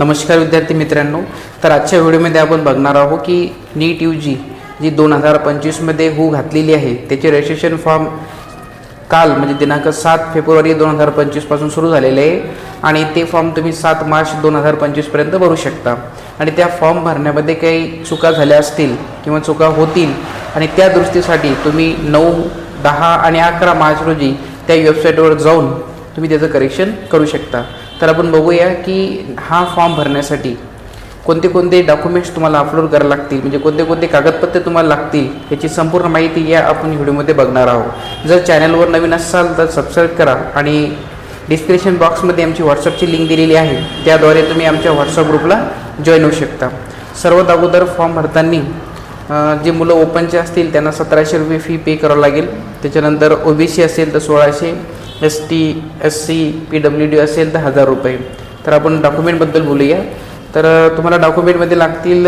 नमस्कार विद्यार्थी मित्रांनो तर आजच्या व्हिडिओमध्ये आपण बघणार आहोत की नीट यू जी जी दोन हजार पंचवीसमध्ये हू घातलेली आहे त्याचे रजिस्ट्रेशन फॉर्म काल म्हणजे दिनांक सात फेब्रुवारी दोन हजार पंचवीसपासून सुरू झालेले आहे आणि ते फॉर्म तुम्ही सात मार्च दोन हजार पंचवीसपर्यंत भरू शकता. आणि त्या फॉर्म भरण्यामध्ये काही चुका झाल्या असतील किंवा चुका होतील आणि त्या दृष्टीसाठी तुम्ही नऊ दहा आणि अकरा मार्च रोजी त्या वेबसाईटवर जाऊन तुम्ही त्याचं करेक्शन करू शकता. तर आपण बघूया की हा फॉर्म भरण्यासाठी कोणते कोणते डॉक्युमेंट्स तुम्हाला अपलोड करायला लागतील? म्हणजे कोणते कोणते कागदपत्रे तुम्हाला लागतील? याची संपूर्ण माहिती या आपण व्हिडिओमध्ये बघणार आहोत. जर चॅनलवर नवीन असाल तर सबस्क्राईब करा आणि डिस्क्रिप्शन बॉक्समध्ये आमची व्हॉट्सअपची लिंक दिलेली आहे. त्याद्वारे तुम्ही आमच्या व्हॉट्सअप ग्रुपला जॉईन होऊ शकता. सर्वात अगोदर फॉर्म भरताना जे मुलं ओपनचे असतील त्यांना सतराशे रुपये फी पे करावं लागेल. त्याच्यानंतर ओ बी सी असेल तर सोळाशे S T S C P W D असेल तर हजार रुपये. तर आपण डॉक्युमेंटबद्दल बोलूया. तर तुम्हाला डॉक्युमेंटमध्ये लागतील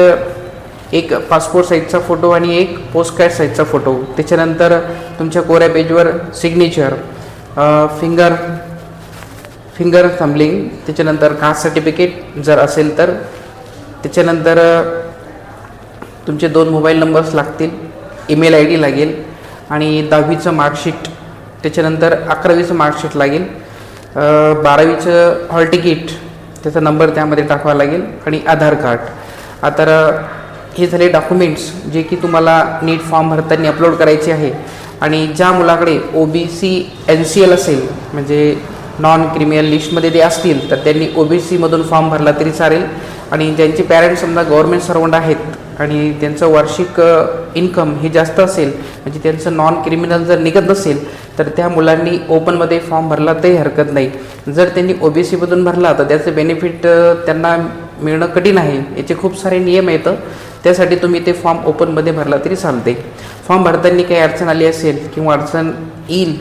एक पासपोर्ट साईजचा फोटो आणि एक पोस्ट कार्ड साईजचा फोटो त्याच्यानंतर तुमच्या कोऱ्या पेजवर सिग्नेचर फिंगर फिंगर थंबलिंग त्याच्यानंतर कास्ट सर्टिफिकेट जर असेल तर त्याच्यानंतर तुमचे दोन मोबाईल नंबर्स लागतील. ईमेल आय डी लागेल आणि दहावीचं मार्कशीट त्याच्यानंतर अकरावीचं मार्कशीट लागेल. बारावीचं हॉल तिकीट त्याचा नंबर त्यामध्ये टाकावा लागेल आणि आधार कार्ड आता हे झाले डॉक्युमेंट्स जे की तुम्हाला नीट फॉर्म भरताना अपलोड करायचे आहे. आणि ज्या मुलाकडे O B C N C L असेल म्हणजे नॉन क्रिमिनल लिस्टमध्ये ते असतील तर त्यांनी ओ बी सीमधून फॉर्म भरला तरी चालेल. आणि ज्यांचे पॅरेंट्स समजा गव्हर्मेंट सर्वंट आहेत आणि त्यांचं वार्षिक इन्कम हे जास्त असेल म्हणजे त्यांचं नॉन क्रिमिनल जर निघत नसेल तर त्या मुलांनी ओपनमध्ये फॉर्म भरला तरी हरकत नाही. जर त्यांनी ओ बी सीमधून भरला तर त्याचं बेनिफिट त्यांना मिळणं कठीण आहे. याचे खूप सारे नियम आहेत. त्यासाठी तुम्ही ते फॉर्म ओपनमध्ये भरला तरी चालते फॉर्म भरताना काही अडचण आली असेल किंवा अडचण येईल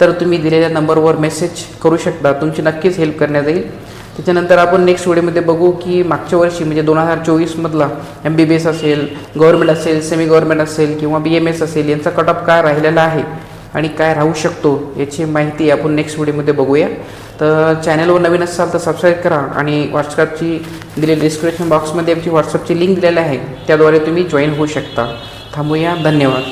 तर तुम्ही दिलेल्या नंबरवर मेसेज करू शकता. तुमची नक्कीच हेल्प करण्यात येईल. त्याच्यानंतर आपण नेक्स्ट व्हिडिओमध्ये बघू की मागच्या वर्षी म्हणजे दोन हजार चोवीसमधला एम बी बी एस असेल गव्हर्मेंट असेल सेमी गव्हर्मेंट असेल किंवा बी एम एस असेल यांचा कट ऑफ काय राहिलेला आहे. आणि काय राहू शकतो याची माहिती आपण नेक्स्ट व्हिडिओमध्ये बघूया. तर चॅनलवर नवीन असाल तर सबस्क्राईब करा आणि व्हॉट्सअपची दिलेली डिस्क्रिप्शन बॉक्समध्ये आमची व्हॉट्सअपची लिंक दिलेली आहे. त्याद्वारे तुम्ही जॉईन होऊ शकता. थांबूया. धन्यवाद.